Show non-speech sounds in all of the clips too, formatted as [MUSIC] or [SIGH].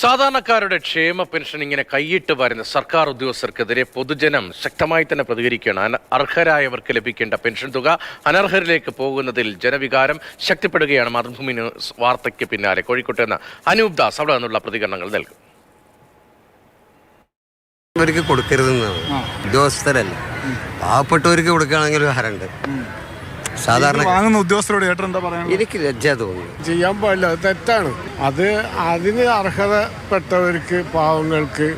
സാധാരണക്കാരുടെ ക്ഷേമ പെൻഷൻ ഇങ്ങനെ കൈയിട്ട് വരുന്ന സർക്കാർ ഉദ്യോഗസ്ഥർക്കെതിരെ പൊതുജനം ശക്തമായി തന്നെ പ്രതികരിക്കുകയാണ്. അർഹരായവർക്ക് ലഭിക്കേണ്ട പെൻഷൻ തുക അനർഹരിലേക്ക് പോകുന്നതിൽ ജനവികാരം ശക്തിപ്പെടുകയാണ് മാതൃഭൂമി ന്യൂസ് വാർത്തയ്ക്ക് പിന്നാലെ. കോഴിക്കോട്ട് നിന്ന് അനൂപ് ദാസ് അവിടെ നിന്നുള്ള പ്രതികരണങ്ങൾ നൽകും. അവർക്ക് കൊടുക്കരുതെന്നാണ്. ഉദ്യോഗസ്ഥരല്ല. പാവപ്പെട്ടവർക്ക് കൊടുക്കുകയാണെങ്കിൽ ഒരു ഹരണ്ട് സാധാരണ വാങ്ങുന്ന ഉദ്യോഗസ്ഥരോട് ഏട്ടൻ എന്താ പറയാ എനിക്ക് ലജ്ജ തോന്നുന്നു ചെയ്യാൻ പാടില്ല. അത് തെറ്റാണ്. അത് അതിന് അർഹതപ്പെട്ടവർക്ക് പാവങ്ങൾക്ക്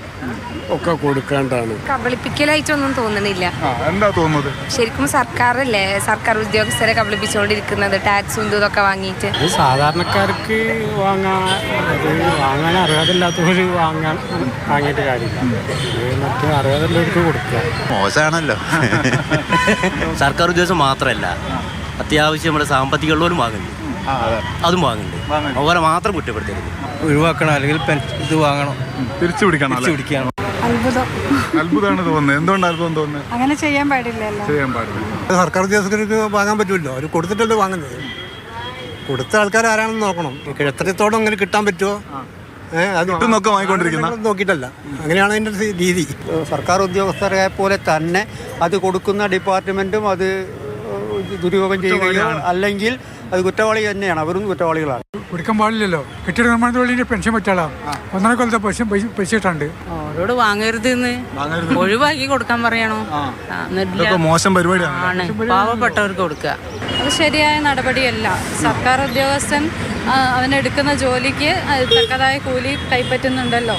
ഒക്കെ കൊടുക്കേണ്ടതാണ്. കബളിപ്പിക്കലായിട്ടൊന്നും തോന്നണില്ല. എന്താ തോന്നുന്നത്? ശരിക്കും സർക്കാരല്ലേ സർക്കാർ ഉദ്യോഗസ്ഥരെ കബളിപ്പിച്ചുകൊണ്ടിരിക്കുന്നത് ടാക്സും ഇതും ഇതൊക്കെ വാങ്ങിയിട്ട് സാധാരണക്കാർക്ക് വാങ്ങാൻ വാങ്ങാൻ അർഹതയില്ലാത്തവർ വാങ്ങാൻ വാങ്ങിയിട്ട് കാര്യമില്ല. മറ്റേ അർഹതയുള്ളവർക്ക് കൊടുക്കുക. മോശമാണല്ലോ. [LAUGHS] സർക്കാർ ഉദ്യോഗസ്ഥ മാത്രമല്ല അത്യാവശ്യം നമ്മുടെ സാമ്പത്തിക ഉള്ളവരും വാങ്ങുന്നുണ്ട്. ആ അതെ. അതും വാങ്ങുന്നുണ്ട് അവരെ മാത്രം കുറ്റപ്പെടുത്തരുത്. ഒഴിവാക്കണം അല്ലെങ്കിൽ ഇത് വാങ്ങണം. തിരിച്ചു പിടിക്കണം തിരിച്ചു പിടിക്കണം അത്ഭുതം. അത്ഭുതമാണ് തോന്നുന്നത്. എന്തുകൊണ്ട് അത്ഭുതം തോന്നുന്നത്? അങ്ങനെ ചെയ്യാൻ പാടില്ലല്ലോ ചെയ്യാൻ പാടില്ല. സർക്കാർ ഉദ്യോഗസ്ഥർക്ക് വാങ്ങാൻ പറ്റുമല്ലോ അവർ കൊടുത്തിട്ടല്ലേ വാങ്ങുന്നത്. കൊടുത്ത ആൾക്കാർ ആരാണെന്ന് നോക്കണം. എത്രത്തോളം അങ്ങനെ കിട്ടാൻ പറ്റുമോ? നോക്കിയിട്ടല്ല. അങ്ങനെയാണ് അതിന്റെ രീതി. സർക്കാർ ഉദ്യോഗസ്ഥരെ പോലെ തന്നെ അത് കൊടുക്കുന്ന ഡിപ്പാർട്ട്മെന്റും അത് ദുരുപയോഗം ചെയ്യുകയോ അല്ലെങ്കിൽ അത് കുറ്റവാളി തന്നെയാണ്. അവരും കുറ്റവാളികളാണ്. കൊടുക്കാൻ പാടില്ലല്ലോ. കെട്ടിട നിർമ്മാണ തൊഴിലിന്റെ പെൻഷൻ പറ്റാളാ. ഒന്നര കൊല്ലത്തെ പെൻഷൻ പൈസ ഇട്ടുണ്ട്. അവരോട് വാങ്ങരുത്. ഒഴിവാക്കി കൊടുക്കാൻ പറയണോ? മോശം പരിപാടിയാണ്. പാവപ്പെട്ടവർക്ക് കൊടുക്കുക അത് ശരിയായ നടപടിയല്ല. സർക്കാർ ഉദ്യോഗസ്ഥൻ അവനെടുക്കുന്ന ജോലിക്ക് തക്കതായ കൂലി കൈപ്പറ്റുന്നുണ്ടല്ലോ.